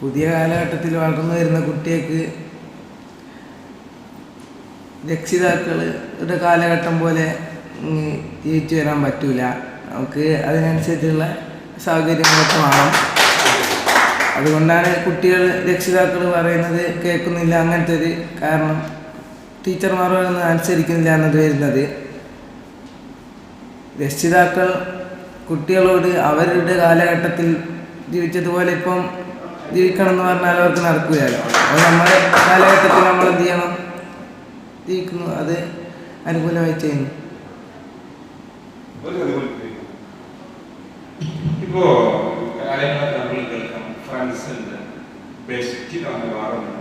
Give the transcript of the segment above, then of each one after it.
പുതിയ കാലഘട്ടത്തിൽ വളർന്നു വരുന്ന കുട്ടികൾക്ക് രക്ഷിതാക്കളുടെ കാലഘട്ടം പോലെ ജീവിച്ചു വരാൻ പറ്റൂല. നമുക്ക് അതിനനുസരിച്ചുള്ള സൗകര്യങ്ങളൊക്കെ വേണം അതുകൊണ്ടാണ് കുട്ടികൾ രക്ഷിതാക്കൾ പറയുന്നത് കേൾക്കുന്നില്ല. അങ്ങനത്തെ ഒരു കാരണം ടീച്ചർമാർ പറയുന്നത് അനുസരിക്കുന്നില്ല എന്നത് വരുന്നത്. രക്ഷിതാക്കൾ കുട്ടികളോട് അവരുടെ കാലഘട്ടത്തിൽ ജീവിച്ചതുപോലെ ഇപ്പം ജീവിക്കണം എന്ന് പറഞ്ഞാൽ അവർക്ക് നടക്കുകയല്ലോ. അപ്പോൾ നമ്മുടെ കാലഘട്ടത്തിൽ നമ്മൾ എന്ത് ചെയ്യണം? ജീവിക്കുന്നു. അത് അനുകൂലമായി ചെയ്യുന്നു. ഇപ്പോ നമ്മൾ കേൾക്കാം. ഫ്രണ്ട്സ് ഉണ്ട്. ബെസ്റ്റ് തമ്മിൽ മാറുന്നുണ്ട്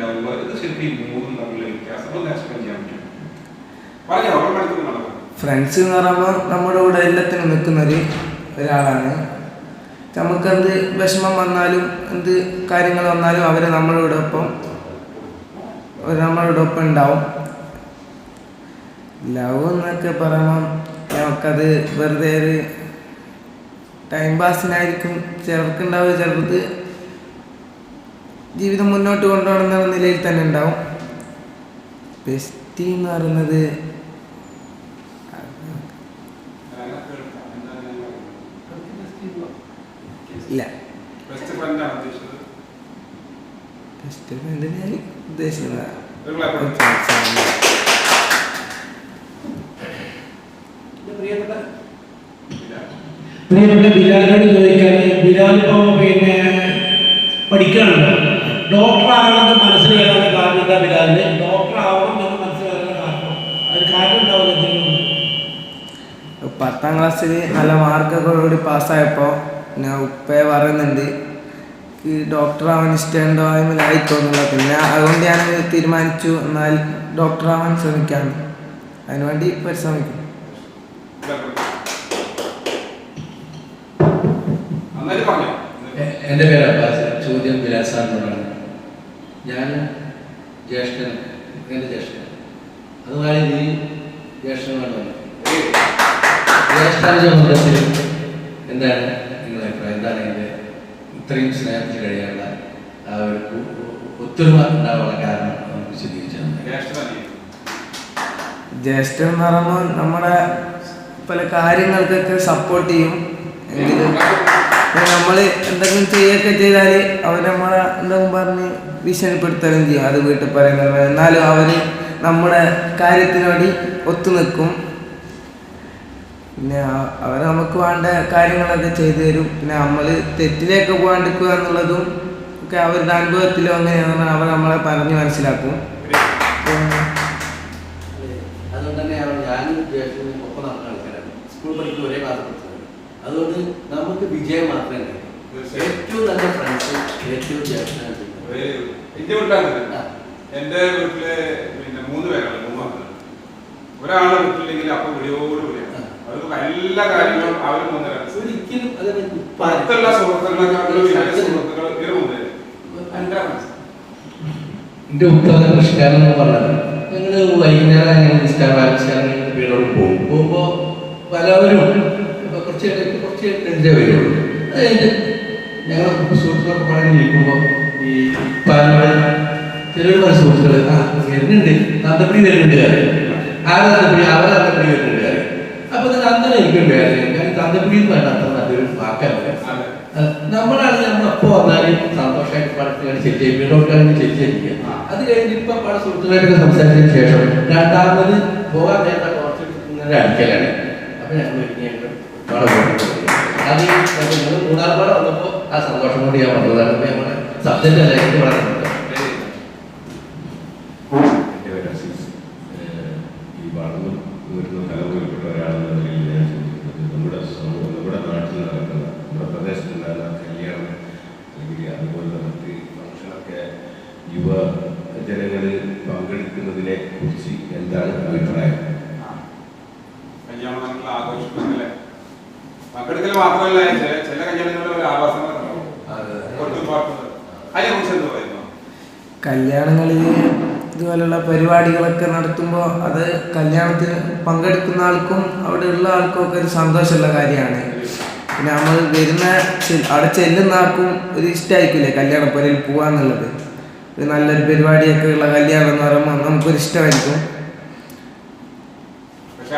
ലവ് ഇത് ശരിക്കും ഈ മൂന്നും തമ്മിലുള്ള വ്യത്യാസം. ഒന്ന് എക്സ്പ്ലെയിൻ ചെയ്യാൻ പറ്റും ഫ്രണ്ട്സ് എന്ന് പറയുമ്പോൾ നമ്മുടെ കൂടെ എല്ലാത്തിനും നിൽക്കുന്ന ഒരു ഒരാളാണ് നമുക്ക് എന്ത് വിഷമം വന്നാലും എന്ത് കാര്യങ്ങൾ വന്നാലും അവർ നമ്മളോടൊപ്പം അവർ നമ്മളോട് ഒപ്പം ഉണ്ടാവും. ലവ് എന്നൊക്കെ പറയുമ്പം നമുക്കത് വെറുതെ ഒരു ടൈം പാസിനായിരിക്കും ചിലർക്കുണ്ടാവുക ചിലർക്ക് ജീവിതം മുന്നോട്ട് കൊണ്ടുപോകണം എന്നുള്ള നിലയിൽ തന്നെ ഉണ്ടാവും. ബെസ്റ്റി എന്ന് പറയുന്നത് ഇല്ല. ബെസ്റ്റ് ഫ്രണ്ടിനെ ഉദ്ദേശിക്കുന്നത് ഒരു clap കൊടുക്ക്. പ്രിയപ്പെട്ട ഇല്ല. പ്രിയപ്പെട്ട ബിലാലിനോട് ചോദിക്കാൻ ബിലാൽ ഇപ്പോൾ പിന്നെ പഠിക്കുകയാണല്ലോ ഡോക്ടർ ആകണമെന്ന് മനസ്സിൽ വരാനുള്ള കാരണം എന്താ ബിലാലിന്? ഡോക്ടർ ആവണം എന്ന് മനസ്സിൽ വരാനുള്ള കാരണം. അതിന് കാരണം ഉണ്ടാവില്ല എന്തെങ്കിലും പത്താം ക്ലാസ്സിൽ നല്ല മാർക്കൊക്കെ കൂടി പാസ്സായപ്പോൾ ഞാൻ ഉപ്പയെ പറയുന്നുണ്ട് ഈ ഡോക്ടർ ആവാൻ ഇഷ്ടമുണ്ടോ ആയി ആയിക്കോന്നില്ല പിന്നെ അതുകൊണ്ട് ഞാൻ തീരുമാനിച്ചു. എന്നാൽ ഡോക്ടർ ആവാൻ ശ്രമിക്കാം. അതിനുവേണ്ടി പരിശ്രമിക്കും. എന്റെ പേര് അബ്ബാസ് ചോദ്യം വിലാസാറിനോടാണ്. ഞാൻ ജ്യേഷ്ഠൻ എന്റെ ജ്യേഷ്ഠൻ. അതുപോലെ നീ ജ്യേഷ്ഠനാണ് ജ്യേഷ്ഠാനുജ ബന്ധത്തിൽ എന്താണ് നിങ്ങളുടെ അഭിപ്രായം എന്താണ് എന്റെ ഇത്രയും സ്നേഹത്തിൽ കഴിയാനുള്ള ആ ഒരു ഒത്തൊരുമ ഉണ്ടാവാനുള്ള കാരണം നമുക്ക് വിശദീകരിച്ചു ജ്യേഷ്ഠൻ എന്ന് പറയുമ്പോൾ നമ്മുടെ പല കാര്യങ്ങൾക്കൊക്കെ സപ്പോർട്ട് ചെയ്യും. നമ്മൾ എന്തെങ്കിലും ചെയ്യൊക്കെ ചെയ്താൽ അവർ നമ്മളെ എന്തെങ്കിലും പറഞ്ഞ് ഭീഷണിപ്പെടുത്തലും ചെയ്യും. അത് വീട്ടിൽ പറയുന്നത് എന്നാലും അവർ നമ്മുടെ കാര്യത്തിനോട് ഒത്തു നിൽക്കും. പിന്നെ അവർ നമുക്ക് വേണ്ട കാര്യങ്ങളൊക്കെ ചെയ്തു തരും. പിന്നെ നമ്മൾ തെറ്റിലേക്ക് പോകാണ്ടിരിക്കുക എന്നുള്ളതും ഒക്കെ അവരുടെ അനുഭവത്തിലും അങ്ങനെയാണ് അവർ നമ്മളെ പറഞ്ഞ് മനസ്സിലാക്കും. അതുകൊണ്ട് ഒപ്പം ആൾക്കാരാണ്. സ്കൂൾ പഠിക്കുന്ന ഒരേ ക്ലാസ് പഠിച്ചതാണ് അതുകൊണ്ട് നമുക്ക് വിജയം മാത്രമേ. ഏറ്റവും നല്ല ഫ്രണ്ട്സ് ഏറ്റവും എന്റെ വീട്ടിലാണ്. ആ. എന്റെ വീട്ടിൽ പിന്നെ മൂന്ന് പേരാണ് മൂന്ന് മക്കളാണ് ഒരാളെ വീട്ടിലെങ്കിൽ അപ്പൊ വിളിയോട് അവർക്ക് എല്ലാ കാര്യങ്ങളും അവർ ഒരിക്കലും. എന്റെ ഉത്തര നിഷ്കാരം എന്ന് പറഞ്ഞത്. ഞങ്ങൾ വൈകുന്നേരം അങ്ങനെ നിസ്കാരം ആരംഭിച്ചാൽ വീടോട് പോകും. പോകുമ്പോൾ പലവരും ഇപ്പൊ കുറച്ച് കുറച്ച് വരുള്ളൂ. അത് ഞങ്ങൾ സുഹൃത്തുക്കളൊക്കെ പറഞ്ഞ് ഇരിക്കുമ്പോൾ ഈ പാലക്കാട് ചിലർ സുഹൃത്തുക്കൾ ആ വരുന്നുണ്ട്. തന്തപ്പടി വരുന്നുണ്ട്. ആരാ ആരെ തന്തപ്പടി അവരെ തന്തപ്പടി വരുന്നുണ്ട്. കാര്യം അപ്പൊ ഇത് അന്തരം എനിക്കൊരു വേദന കാരണം തന്തപ്പടി എന്ന് വേണ്ട അത്ര നല്ലൊരു വാക്കല്ല. നമ്മളാണ് നമ്മൾ എപ്പോ വന്നാലും സന്തോഷമായിട്ട് പടത്തിന് ചെറ്റ് ചെയ്യും. വീടോട്ടാണെങ്കിൽ ചെറ്റ് ആ. ചെയ്യിക്കുക അത് കഴിഞ്ഞ് ഇപ്പൊ പല സുഹൃത്തുക്കളായിട്ടൊക്കെ സംസാരിച്ചതിന് ശേഷം രണ്ടാമത് പോകാൻ നേരത്തെ കുറച്ച് ഇങ്ങനെ അടിക്കലാണ്. അപ്പൊ ഞങ്ങൾ. അത് മൂന്നാർ പാടെ വന്നപ്പോ ആ സന്തോഷം കൊണ്ട് ഞാൻ വന്നതാണ്. അപ്പൊ സബ്ജക്റ്റ് അല്ലെങ്കിൽ വളരെ നന്ദി. എന്റെ പേര് അസീസ് ഏഹ് ഈ വളർന്നു വരുന്ന തലമുറയിൽപ്പെട്ട ഒരാളെന്ന നിലയിൽ ഞാൻ ചിന്തിക്കുന്നത് നമ്മുടെ സമൂഹം നമ്മുടെ നാട്ടിൽ നടക്കുന്ന നമ്മുടെ പ്രദേശത്തുണ്ടാകുന്ന കല്യാണം അല്ലെങ്കിൽ അതുപോലുള്ള മറ്റ് ഫംഗ്ഷനൊക്കെ യുവ ജനങ്ങൾ പങ്കെടുക്കുന്നതിനെ കുറിച്ച് എന്താണ് അഭിപ്രായം ആ. കല്യാണങ്ങൾ ആഘോഷിക്കുന്നല്ലേ പങ്കെടുക്കൽ മാത്രമല്ല ചില ചില കല്യാണങ്ങളിൽ ഒരു ആവാസങ്ങളൊക്കെ ഉണ്ടാവും കൊട്ടുപാട്ട് അതിനെ കുറിച്ച് എന്ത് പറയുന്നു കല്യാണങ്ങളിൽ ഇതുപോലെയുള്ള പരിപാടികളൊക്കെ നടത്തുമ്പോൾ അത് കല്യാണത്തിന് പങ്കെടുക്കുന്ന ആൾക്കും അവിടെ ഉള്ള ആൾക്കും ഒക്കെ ഒരു സന്തോഷമുള്ള കാര്യമാണ്. പിന്നെ നമ്മൾ വരുന്ന അവിടെ ചെല്ലുന്ന ആൾക്കും ഒരു ഇഷ്ടമായിരിക്കില്ലേ കല്യാണപ്പുരയിൽ പോകാന്നുള്ളത് ഒരു നല്ലൊരു പരിപാടിയൊക്കെ ഉള്ള കല്യാണം എന്ന് പറയുമ്പോൾ നമുക്കൊരു ഇഷ്ടമായിരിക്കും. പക്ഷെ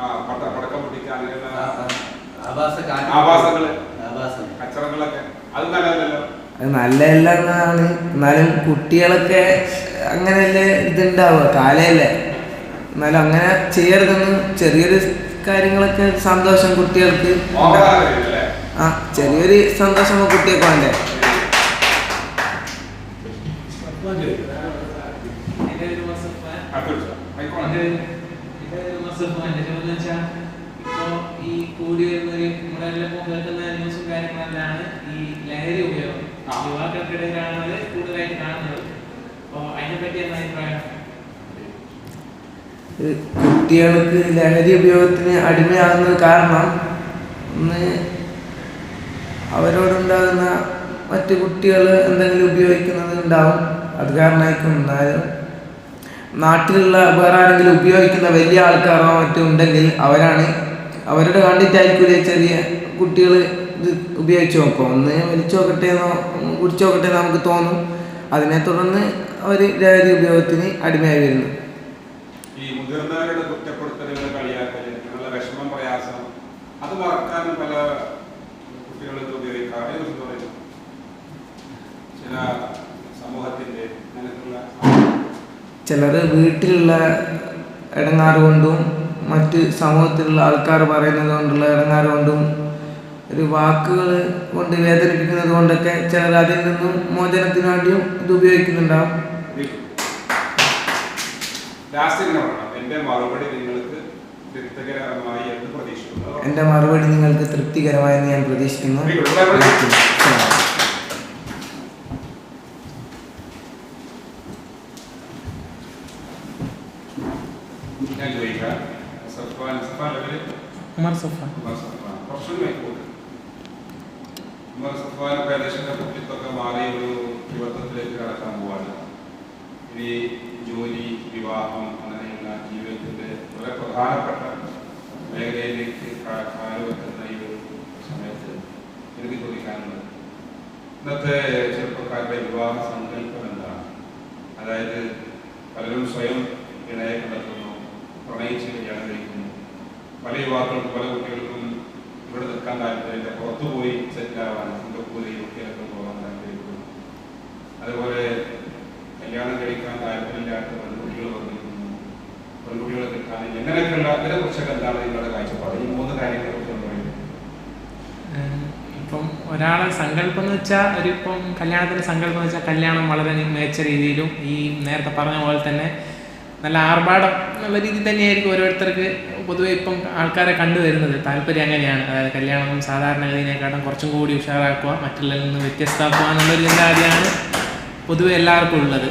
ആ പട പടക്കം പൊട്ടിക്കുക അങ്ങനെയുള്ള ആവാസങ്ങൾ കച്ചറങ്ങളൊക്കെ അത് നല്ലതല്ലോ എന്നാണ് എന്നാലും കുട്ടികളൊക്കെ അങ്ങനെയല്ലേ ഇതുണ്ടാവുക. കാലയല്ലേ. എന്നാലും അങ്ങനെ ചെയ്യരുതെന്ന് ചെറിയൊരു കാര്യങ്ങളൊക്കെ സന്തോഷം കുട്ടികൾക്ക്. ആ ചെറിയൊരു സന്തോഷം കുട്ടികൾക്ക് വേണ്ടേ. ലഹരി ഉപയോഗം. യുവാക്കൾക്കിടയിലാണ് അത് കൂടുതലായിട്ട് കാണുന്നത്. അപ്പോൾ അതിനെപ്പറ്റി എന്താ അഭിപ്രായം? കുട്ടികൾക്ക് ലഹരി ഉപയോഗത്തിന് അടിമയാകുന്നത് കാരണം ഒന്ന് അവരോടുണ്ടാകുന്ന മറ്റു കുട്ടികൾ എന്തെങ്കിലും ഉപയോഗിക്കുന്നത് ഉണ്ടാവും. അത് കാരണമായിരിക്കും. എന്നാലും നാട്ടിലുള്ള വേറെ ആരെങ്കിലും ഉപയോഗിക്കുന്ന വലിയ ആൾക്കാരോ മറ്റും ഉണ്ടെങ്കിൽ അവരാണ് അവരുടെ കണ്ടിട്ടായിരിക്കും ചെറിയ കുട്ടികൾ ഇത് ഉപയോഗിച്ച് നോക്കും. ഒന്ന് വലിച്ചു നോക്കട്ടെ എന്നോ കുടിച്ചു നോക്കട്ടെ എന്ന് നമുക്ക് തോന്നും. അതിനെ തുടർന്ന് അവർ ലഹരി ഉപയോഗത്തിന് അടിമയായി വരുന്നു. ഈ മുതിർന്നവരുടെ കുറ്റപ്പെടുത്തലുകൾ കളിയാക്കൽ അങ്ങനെയുള്ള വിഷമം പ്രയാസം അത് മറക്കാൻ പല കുട്ടികളും ഇത് ഉപയോഗിക്കാം അതിനെക്കുറിച്ച് പറയുന്നു ചില അങ്ങനെയുള്ള ചിലർ വീട്ടിലുള്ള ഇടങ്ങാറ് കൊണ്ടും മറ്റ് സമൂഹത്തിലുള്ള ആൾക്കാർ പറയുന്നത് കൊണ്ടുള്ള ഇടങ്ങാറ് കൊണ്ടും ഒരു വാക്കുകൾ കൊണ്ട് വേദനിപ്പിക്കുന്നത് കൊണ്ടൊക്കെ ചിലർ അതിൽ നിന്നും മോചനത്തിന് വേണ്ടിയും ഇത് ഉപയോഗിക്കുന്നുണ്ടാവും. എന്റെ മറുപടി നിങ്ങൾക്ക് തൃപ്തികരമായെന്ന് ഞാൻ പ്രതീക്ഷിക്കുന്നു. കടക്കാൻ പോവാണ്. ഇനി ജോലി വിവാഹം അങ്ങനെയുള്ള ജീവിതത്തിന്റെ വളരെ പ്രധാനപ്പെട്ട മേഖലയിലേക്ക് കാലുവെക്കുന്ന ഈ ഒരു സമയത്ത് എനിക്ക് ചോദിക്കാനുള്ളത് ഇന്നത്തെ ചെറുപ്പക്കാരുടെ വിവാഹ സങ്കല്പം എന്താണ്? അതായത് പലരും സ്വയം ഇണയെ കണ്ടെത്തുന്നു പ്രണയിച്ച് കല്യാണം കഴിക്കുന്നു. പല യുവാക്കൾക്കും പല കുട്ടികൾക്കും ഇവിടെ നിൽക്കാൻ താല്പര്യമില്ല. പുറത്തുപോയി സെറ്റിലാവാൻ സിംഗപ്പൂരിൽ യു കെയിലൊക്കെ പോകാൻ അതുപോലെ കല്യാണം കഴിക്കാൻ താല്പര്യമില്ലാത്ത പെൺകുട്ടികൾ വന്നിരിക്കുന്നു. പെൺകുട്ടികളെ കിട്ടാനില്ല ഇങ്ങനെയൊക്കെയുള്ള ഇതിനെ കുറിച്ചൊക്കെ എന്താണ് നിങ്ങളുടെ കാഴ്ചപ്പാട്? ഈ മൂന്ന് കാര്യങ്ങളെ കുറിച്ച് ഇപ്പം ഒരാളെ സങ്കല്പം എന്ന് വെച്ചാൽ ഒരു ഇപ്പം കല്യാണത്തിന്റെ സങ്കല്പം എന്ന് വെച്ചാൽ കല്യാണം വളരെ മികച്ച രീതിയിലും ഈ നേരത്തെ പറഞ്ഞ പോലെ തന്നെ നല്ല ആർഭാടം എന്നുള്ള രീതിയിൽ തന്നെയായിരിക്കും ഓരോരുത്തർക്ക് പൊതുവെ ഇപ്പം ആൾക്കാരെ കണ്ടുവരുന്നത് താല്പര്യം അങ്ങനെയാണ്. അതായത് കല്യാണം സാധാരണഗതിനേക്കാളും കുറച്ചും കൂടി ഉഷാറാക്കുക മറ്റുള്ളവരിൽ നിന്ന് വ്യത്യസ്തമാക്കുക എന്നുള്ളൊരു ചിന്താഗതിയാണ് പൊതുവെ എല്ലാവർക്കും ഉള്ളത്.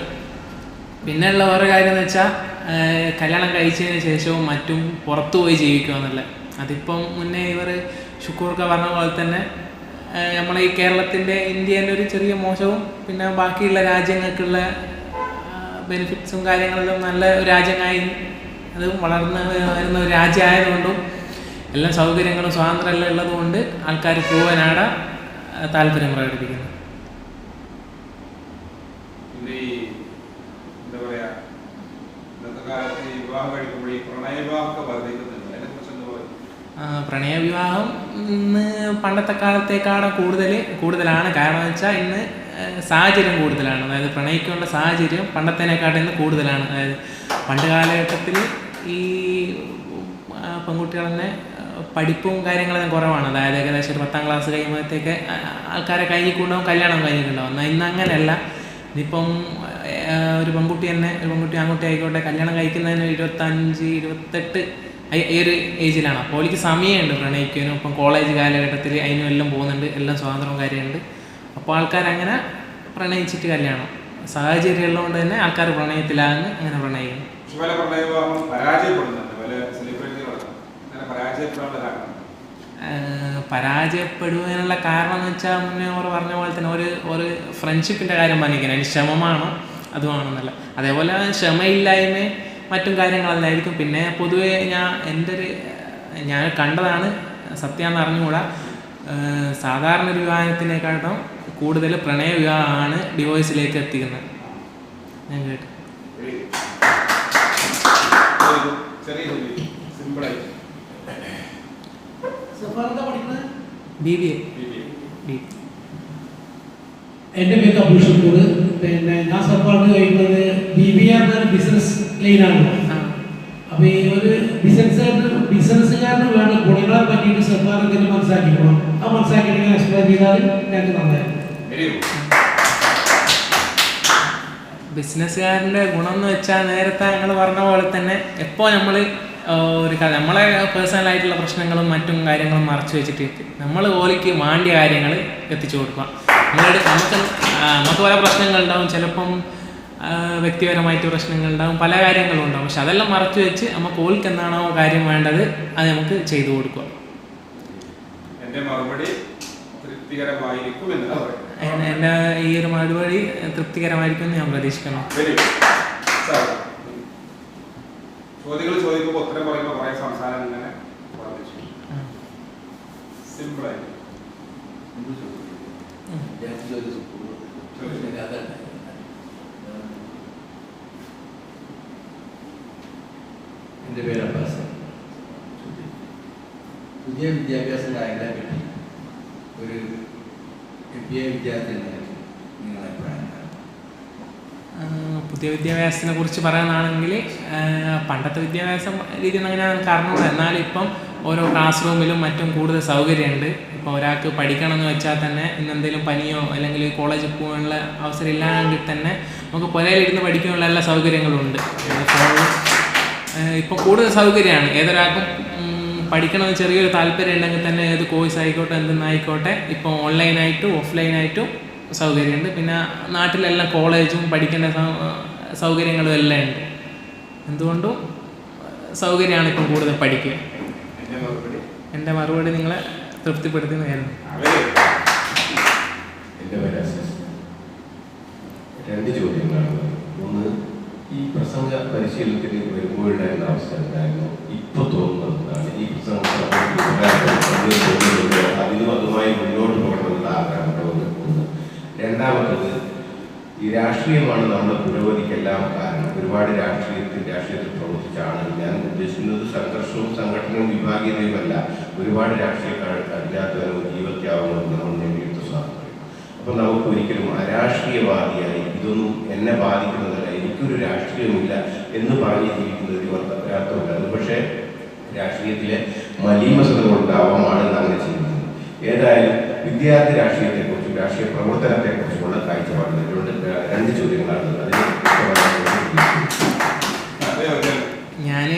പിന്നെയുള്ള വേറെ കാര്യം എന്ന് വെച്ചാൽ കല്യാണം കഴിച്ചതിന് ശേഷവും മറ്റും പുറത്തു പോയി ജീവിക്കുക എന്നുള്ളത് അതിപ്പം മുന്നേ ഇവർ ഷുക്കൂർക്ക പറഞ്ഞ പോലെ തന്നെ നമ്മളെ ഈ കേരളത്തിന്റെ ഇന്ത്യേന്റെ ഒരു ചെറിയ മോശവും പിന്നെ ബാക്കിയുള്ള രാജ്യങ്ങൾക്കുള്ള ബെനിഫിറ്റ്സും കാര്യങ്ങളിലും നല്ല രാജ്യമായി അത് വളർന്ന് വരുന്ന ഒരു രാജ്യമായതുകൊണ്ടും എല്ലാ സൗകര്യങ്ങളും സ്വാതന്ത്ര്യം എല്ലാം ഉള്ളതുകൊണ്ട് ആൾക്കാർ പോകാനാണ് താല്പര്യം പ്രകടിപ്പിക്കുന്നത് പിന്നെ ഈ എന്താ പറയാ ഇന്നത്തെ കാലത്ത് ഈ വിവാഹം പ്രണയവിവാഹം പണ്ടത്തെ കാലത്തേക്കാണ് കൂടുതൽ കൂടുതലാണ്. കാരണം എന്ന് വെച്ചാൽ ഇന്ന് സാഹചര്യം കൂടുതലാണ്. അതായത് പ്രണയിക്കാനുള്ള സാഹചര്യം പണ്ടത്തേനെക്കാട്ടിൽ ഇന്ന് കൂടുതലാണ്. അതായത് പണ്ട് കാലഘട്ടത്തിൽ ഈ ആ, പഠിപ്പും കാര്യങ്ങളെല്ലാം കുറവാണ്. അതായത് ഏകദേശം ഒരു പത്താം ക്ലാസ് കഴിയുമ്പോഴത്തേക്ക് ആൾക്കാരെ കഴിഞ്ഞിട്ടുണ്ടാവും കല്യാണം കഴിഞ്ഞിട്ടുണ്ടാവും. എന്നാൽ ഇന്ന് അങ്ങനെയല്ല. ഇന്നിപ്പം ആ, ഒരു പെൺകുട്ടി തന്നെ ഒരു പെൺകുട്ടി ആൺകുട്ടി ആയിക്കോട്ടെ കല്യാണം കഴിക്കുന്നതിന് ഇരുപത്തഞ്ച് ഇരുപത്തെട്ട് ഈ ഒരു ഏജിലാണ്. അപ്പോൾ എനിക്ക് സമയമുണ്ട് പ്രണയിക്കാനും ഇപ്പം കോളേജ് കാലഘട്ടത്തിൽ അതിനും എല്ലാം പോകുന്നുണ്ട് എല്ലാം സ്വാതന്ത്ര്യവും കാര്യമുണ്ട്. അപ്പോൾ ആൾക്കാർ അങ്ങനെ പ്രണയിച്ചിട്ട് കല്യാണം. സാഹചര്യം ഉള്ളതുകൊണ്ട് തന്നെ ആൾക്കാർ പ്രണയത്തിലാകുന്ന അങ്ങനെ പരാജയപ്പെടാനുള്ള പരാജയപ്പെടുവാനുള്ള കാരണം എന്ന് വെച്ചാൽ മുന്നേ അവർ പറഞ്ഞ പോലെ തന്നെ ഒരു ഒരു ഫ്രണ്ട്ഷിപ്പിന്റെ കാര്യം പറഞ്ഞിരിക്കുന്നത്. അതിന് ശ്രമമാണ്. അതുമാണെന്നല്ല അതേപോലെ ക്ഷമയില്ലായ്മ മറ്റും കാര്യങ്ങളല്ലായിരിക്കും. പിന്നെ പൊതുവേ ഞാൻ എന്റെ ഒരു ഞാൻ കണ്ടതാണ് സത്യമെന്ന് അറിഞ്ഞുകൂടാ. സാധാരണ ഒരു വിവാഹത്തിനേക്കാളും കൂടുതൽ പ്രണയ വിവാഹമാണ് ഡിവോഴ്സിലേക്ക് എത്തിക്കുന്നത്. ഞാൻ കേട്ടു. B B A. എന്റെ പേര് അഭിഷേക് പിന്നെ ഞാൻ സപ്പോർട്ട് കഴിക്കുന്നത് ബി ബി ആർ ബിസിനസ് ലൈനാണ് അപ്പൊ ഈ ഒരു ബിസിനസ്സുകാരന് ബിസിനസ്സുകാരന് വേണ്ട ഗുണങ്ങളെ പറ്റിയിട്ട് സർക്കാർ എന്തെങ്കിലും മനസ്സിലാക്കിക്കണം ആ മനസ്സിലാക്കിയിട്ട് എക്സ്പ്ലെയിൻ ചെയ്താൽ ഞങ്ങൾക്ക് നന്നായിരുന്നു ബിസിനസ്സുകാരന്റെ ഗുണം എന്ന് വെച്ചാൽ നേരത്തെ ഞങ്ങൾ പറഞ്ഞ പോലെ തന്നെ എപ്പോൾ നമ്മൾ ഒരു കഥ നമ്മളെ പേഴ്സണലായിട്ടുള്ള പ്രശ്നങ്ങളും മറ്റും കാര്യങ്ങളും മറച്ചു വെച്ചിട്ട് നമ്മൾ ഓലിക്ക് വേണ്ടിയ കാര്യങ്ങൾ എത്തിച്ചു കൊടുക്കുക. നമ്മളോട് നമുക്ക് നമുക്ക് പല പ്രശ്നങ്ങളുണ്ടാവും. ചിലപ്പം വ്യക്തിപരമായിട്ട് പ്രശ്നങ്ങളുണ്ടാവും. പല കാര്യങ്ങളും ഉണ്ടാവും. പക്ഷെ അതെല്ലാം മറച്ചു വെച്ച് നമുക്ക് ഓൾക്ക് എന്താണോ കാര്യം വേണ്ടത് അത് നമുക്ക് ചെയ്തു കൊടുക്കുക. മറുപടി തൃപ്തികരമായിരിക്കും എന്റെ ഈ ഒരു മറുപടി തൃപ്തികരമായിരിക്കും എന്ന് ഞാൻ പ്രതീക്ഷിക്കണം ചോദ്യങ്ങൾ ചോദിക്കുമ്പോൾ ഉത്തരം പറയുമ്പോൾ കുറേ സംസാരം ഇങ്ങനെ വർദ്ധിച്ചു ആ. സിമ്പിളായിട്ട് എന്റെ പേര് അബ്ബാസ് പുതിയ വിദ്യാഭ്യാസ നയങ്ങളെ പറ്റി ഒരു എം ബി എ വിദ്യാർത്ഥി പുതിയ വിദ്യാഭ്യാസത്തിനെ കുറിച്ച് പറയാനാണെങ്കിൽ പണ്ടത്തെ വിദ്യാഭ്യാസം രീതി അങ്ങനെയാണ് കാരണം എന്നാലിപ്പം ഓരോ ക്ലാസ് റൂമിലും മറ്റും കൂടുതൽ സൗകര്യമുണ്ട്. ഇപ്പോൾ ഒരാൾക്ക് പഠിക്കണം എന്ന് വെച്ചാൽ തന്നെ ഇന്ന് എന്തെങ്കിലും പനിയോ അല്ലെങ്കിൽ കോളേജിൽ പോകാനുള്ള അവസരം ഇല്ലാങ്കിൽ തന്നെ നമുക്ക് പുരയിലിരുന്ന് പഠിക്കാനുള്ള എല്ലാ സൗകര്യങ്ങളും ഉണ്ട്. ഇപ്പോൾ കൂടുതൽ സൗകര്യമാണ്. ഏതൊരാൾക്കും പഠിക്കണമെന്ന് ചെറിയൊരു താല്പര്യം ഉണ്ടെങ്കിൽ തന്നെ ഏത് കോഴ്സ് ആയിക്കോട്ടെ എന്തെന്നായിക്കോട്ടെ ഇപ്പോൾ ഓൺലൈനായിട്ടും ഓഫ്ലൈനായിട്ടും സൗകര്യമുണ്ട്. പിന്നെ നാട്ടിലെല്ലാം കോളേജും പഠിക്കേണ്ട സൗകര്യങ്ങളും എല്ലാം ഉണ്ട്. എന്തുകൊണ്ടും സൗകര്യമാണ് ഇപ്പം കൂടുതൽ പഠിക്കുക എന്റെ മറുപടി? നിങ്ങളെ തൃപ്തിപ്പെടുത്തുന്നതായിരുന്നു? രണ്ട് ചോദ്യങ്ങളാണ്. ഒന്ന് ഈ പ്രസംഗ പരിശീലനത്തിന് വരുമ്പോഴുണ്ടായിരുന്ന അവസ്ഥ എന്തായിരുന്നു? ഇപ്പൊ തോന്നുന്നതാണ് ഈ പ്രസംഗം അതിനും അതുമായി മുന്നോട്ട് പോകണമെന്നുള്ള ആഗ്രഹമുണ്ടോ ഒന്ന്. രണ്ടാമത്തത് ഈ രാഷ്ട്രീയമാണ് നമ്മുടെ പുരോഗതിക്കെല്ലാം കാരണം. ഒരുപാട് രാഷ്ട്രീയത്തിൽ രാഷ്ട്രീയത്തിൽ പ്രവർത്തിച്ച ഞാൻ ഉദ്ദേശിക്കുന്നത്. സംഘർഷവും സംഘടനയും വിഭാഗീയതയുമല്ല. ഒരുപാട് രാഷ്ട്രീയക്കാർ അതിനകത്ത് ജീവത്യാഗങ്ങളും നമ്മൾ നേടിയെടുത്ത സ്വാതന്ത്ര്യം. അപ്പൊ നമുക്ക് ഒരിക്കലും അരാഷ്ട്രീയവാദിയായി ഇതൊന്നും എന്നെ ബാധിക്കുന്നതല്ല. എനിക്കൊരു രാഷ്ട്രീയമില്ല എന്ന് പറഞ്ഞ് ജീവിക്കുന്നത് ഒരു അർത്ഥമില്ല പക്ഷേ രാഷ്ട്രീയത്തിലെ മലീമസത കൊണ്ടാവാം ആളുകൾ അങ്ങനെ ചെയ്യുന്നത്. ഏതായാലും വിദ്യാർത്ഥി രാഷ്ട്രീയത്തെക്കുറിച്ചും രാഷ്ട്രീയ പ്രവർത്തനത്തെക്കുറിച്ചുമുള്ള കാഴ്ചപ്പാടുകൾ രണ്ട് ചോദ്യങ്ങളാണ് അതിന് അതെ അതെ ഞാൻ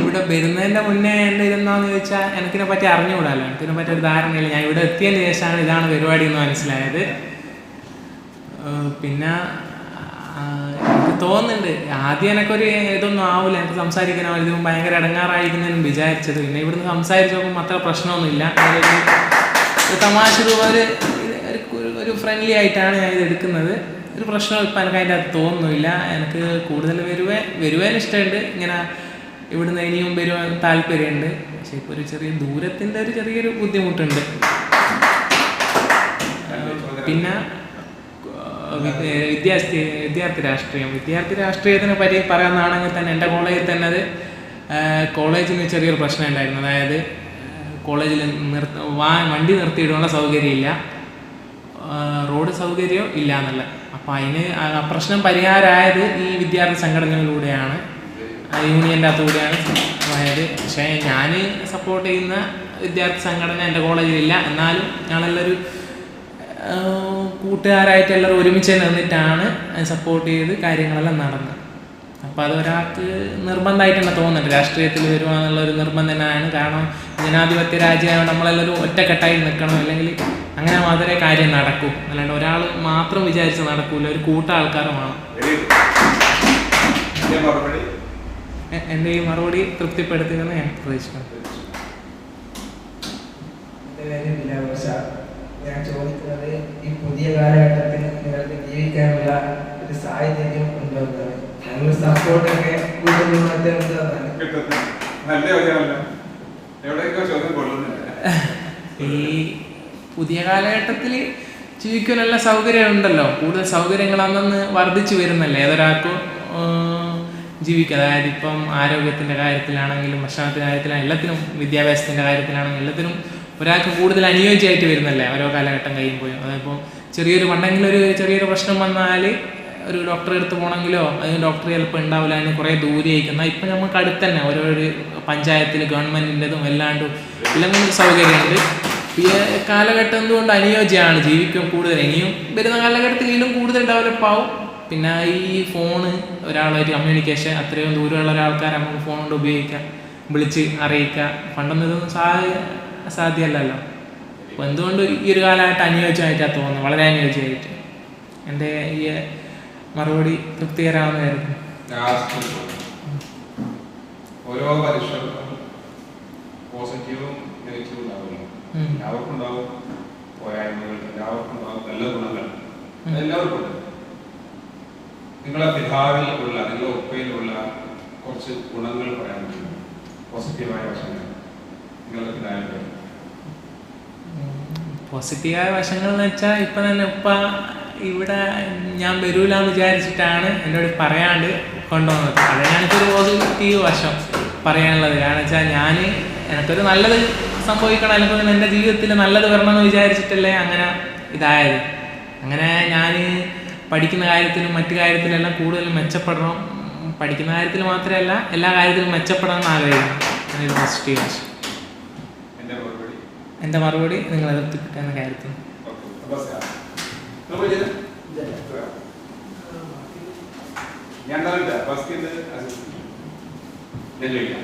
ഇവിടെ വരുന്നതിന്റെ മുന്നേ ഇതെന്താന്ന് ചോദിച്ചാൽ എനിക്കിനെ പറ്റി അറിഞ്ഞുകൂടാല്ലോ. എനിക്കിനെ പറ്റി ഒരു ധാരണയില്ല. ഞാൻ ഇവിടെ എത്തിയതിന് ശേഷമാണ് ഇതാണ് പരിപാടി എന്ന് മനസ്സിലായത്. പിന്നെ എനിക്ക് തോന്നുന്നുണ്ട് ആദ്യം എനിക്കൊരു ഇതൊന്നും ആവില്ല എനിക്ക് സംസാരിക്കാനോ ഇത് ഭയങ്കര ഇടങ്ങാറായിരിക്കുന്നതിനും വിചാരിച്ചത്. പിന്നെ ഇവിടുന്ന് സംസാരിച്ച് നോക്കുമ്പോൾ അത്ര പ്രശ്നമൊന്നുമില്ല. ഒരു തമാശ ഒരു ഒരു- ഫ്രണ്ട്ലി ആയിട്ടാണ് ഞാൻ ഇത് എടുക്കുന്നത്. ഒരു പ്രശ്നം ഇപ്പം എനിക്ക് അതിന്റെ അകത്ത് തോന്നുന്നില്ല എനിക്ക് കൂടുതൽ വരുവേ വരുവേന് ഇഷ്ടമുണ്ട് ഇങ്ങനെ ഇവിടുന്ന് ഇനിയും വരുവാൻ താല്പര്യമുണ്ട്. പക്ഷെ ഇപ്പോൾ ഒരു ചെറിയ ദൂരത്തിന്റെ ഒരു ചെറിയൊരു ബുദ്ധിമുട്ടുണ്ട്. പിന്നെ വിദ്യാർത്ഥി വിദ്യാർത്ഥി രാഷ്ട്രീയം. വിദ്യാർത്ഥി രാഷ്ട്രീയത്തിനെ പറ്റി പറയാനാണെങ്കിൽ തന്നെ എന്റെ കോളേജിൽ തന്നെ അത് കോളേജിന് ചെറിയൊരു പ്രശ്നം ഉണ്ടായിരുന്നു. അതായത് കോളേജിൽ വാ വണ്ടി നിർത്തിയിടാനുള്ള സൗകര്യമില്ല. റോഡ് സൗകര്യം ഇല്ല എന്നുള്ള അപ്പം അതിന് പ്രശ്നം പരിഹാരമായത് ഈ വിദ്യാർത്ഥി സംഘടനകളിലൂടെയാണ്. ആ അകത്തു കൂടിയാണ്. അതായത് പക്ഷേ ഞാൻ സപ്പോർട്ട് ചെയ്യുന്ന വിദ്യാർത്ഥി സംഘടന എന്റെ കോളേജിലില്ല. എന്നാലും ഞങ്ങളെല്ലാവരും കൂട്ടുകാരായിട്ട് എല്ലാവരും ഒരുമിച്ച് നിന്നിട്ടാണ് സപ്പോർട്ട് ചെയ്ത് കാര്യങ്ങളെല്ലാം നടന്നത്. അപ്പോൾ അത് ഒരാൾക്ക് നിർബന്ധമായിട്ട് തന്നെ തോന്നുന്നുണ്ട്. രാഷ്ട്രീയത്തിൽ വരുക എന്നുള്ളൊരു നിർബന്ധം തന്നെയാണ് കാരണം ജനാധിപത്യ രാജ്യമാണ് നമ്മളെല്ലാവരും ഒറ്റക്കെട്ടായി നിൽക്കണം. അല്ലെങ്കിൽ അങ്ങനെ മാത്രമേ കാര്യം നടക്കൂ. അല്ലാണ്ട് ഒരാൾ മാത്രം വിചാരിച്ച് നടക്കൂല. ഒരു കൂട്ട ആൾക്കാരുമാണ് വേണം വെരി ഗുഡ് എന്റെ മറുപടി എ- എന്റെ ഈ മറുപടി തൃപ്തിപ്പെടുത്തുമെന്ന് ഞാൻ പ്രതീക്ഷിക്കുന്നു. ഞാൻ ചോദിക്കുന്നത് ഈ പുതിയ കാലഘട്ടത്തിൽ നിങ്ങൾക്ക് ജീവിക്കാനുള്ള ഒരു സാഹചര്യം ഉണ്ടാകുന്നത് ഞങ്ങൾ സപ്പോർട്ടൊക്കെ കൂടുതൽ മാറ്റം ഉണ്ടാകുന്നതാണ് കിട്ടുന്നത് നല്ല ചോദ്യമല്ല എവിടെയൊക്കെ ചോദ്യം കൊള്ളുന്നില്ല. ഈ പുതിയ കാലഘട്ടത്തിൽ ജീവിക്കാനുള്ള സൗകര്യം ഉണ്ടല്ലോ. കൂടുതൽ സൗകര്യങ്ങൾ അന്നന്ന് വർദ്ധിച്ചു വരുന്നല്ലേ? ഏതൊരാൾക്കും ജീവിക്കുക. അതായത് ഇപ്പം ആരോഗ്യത്തിന്റെ കാര്യത്തിലാണെങ്കിലും ഭക്ഷണത്തിന്റെ കാര്യത്തിലാണെങ്കിലും എല്ലാത്തിനും വിദ്യാഭ്യാസത്തിന്റെ കാര്യത്തിലാണെങ്കിലും എല്ലാത്തിനും ഒരാൾക്ക് കൂടുതൽ അനുയോജ്യമായിട്ട് വരുന്നല്ലേ ഓരോ കാലഘട്ടം കഴിയുമ്പോൾ അതിപ്പോൾ ചെറിയൊരു പണ്ടെങ്കിലും ഒരു ചെറിയൊരു പ്രശ്നം വന്നാൽ ഒരു ഡോക്ടറെ അടുത്ത് പോകണമെങ്കിലോ അതിന് ഡോക്ടർ ചിലപ്പോൾ ഉണ്ടാവില്ല അതിന് കുറേ ദൂരെ എന്നാൽ ഇപ്പം നമുക്ക് അടുത്ത് തന്നെ ഓരോ പഞ്ചായത്തിൽ ഗവൺമെന്റിന്റെതും എല്ലാണ്ടും എല്ലാം കൊണ്ട് സൗകര്യമുണ്ട്. ഈ കാലഘട്ടം എന്തുകൊണ്ട് അനുയോജ്യമാണ്? ജീവിക്കും കൂടുതൽ. ഇനിയും വരുന്ന കാലഘട്ടത്തിൽ ഇതിലും കൂടുതൽ ഡെവലപ്പ് ആവും. പിന്നെ ഈ ഫോണ് ഒരാളായിട്ട് കമ്മ്യൂണിക്കേഷൻ അത്രയും ദൂരമുള്ള ഒരാൾക്കാരെ നമുക്ക് ഫോൺ കൊണ്ട് ഉപയോഗിക്കാം വിളിച്ച് അറിയിക്കുക പണ്ടൊന്നും ഇതൊന്നും സാ സാധ്യമല്ലല്ലോ. അപ്പോൾ എന്തുകൊണ്ട് ഈ ഒരു കാലമായിട്ട് അനുയോജ്യമായിട്ടാണ് തോന്നുന്നത്? വളരെ അനുയോജ്യമായിട്ട്. എന്റെ ഈ മറുപടി തൃപ്തികരമാകുന്നതായിരുന്നു. ഓരോ പോസിറ്റീവും നെഗറ്റീവും ഉണ്ടാവുമല്ലോ. ഉം. എല്ലാവർക്കും ഉണ്ടാവും പോരായ്മകൾ എല്ലാവർക്കും ഉണ്ടാവും നല്ല ഗുണങ്ങൾ. എല്ലാവർക്കും ഉണ്ട്. നിങ്ങളെ പിതാവിൽ ഉള്ള നിങ്ങളുടെ ഒപ്പയിലുള്ള കുറച്ച് ഗുണങ്ങൾ പറയാൻ പറ്റും പോസിറ്റീവായ വശങ്ങൾ നിങ്ങളുടെ പിതാവിന്റെ പോസിറ്റീവായ വശങ്ങൾ എന്ന് വെച്ചാൽ ഇപ്പം തന്നെ ഉപ്പ ഇവിടെ ഞാൻ വരൂലെന്ന് വിചാരിച്ചിട്ടാണ് എന്നോട് പറയാണ്ട് കൊണ്ടുവന്നത്. അതാണ് എനിക്കൊരു പോസിറ്റീവ് വശം പറയാനുള്ളത്. കാരണം വെച്ചാൽ ഞാൻ എനിക്കൊരു നല്ലത് സംഭവിക്കണം അല്ലെങ്കിൽ എന്റെ ജീവിതത്തിൽ നല്ലത് വരണം എന്ന് വിചാരിച്ചിട്ടല്ലേ അങ്ങനെ ഇതായത്. അങ്ങനെ ഞാൻ പഠിക്കുന്ന കാര്യത്തിലും മറ്റു കാര്യത്തിലെല്ലാം കൂടുതൽ മെച്ചപ്പെടണം. പഠിക്കുന്ന കാര്യത്തിൽ മാത്രമല്ല എല്ലാ കാര്യത്തിലും മെച്ചപ്പെടണം എന്ന് ആഗ്രഹിക്കുന്നു. പോസിറ്റീവ് വശം എന്റെ മറുപടി? നിങ്ങൾ എതിർത്ത് കിട്ടുന്ന കാര്യത്തിൽ ഞാൻ ഫസ്റ്റ് ഞാൻ ചോദിക്കാം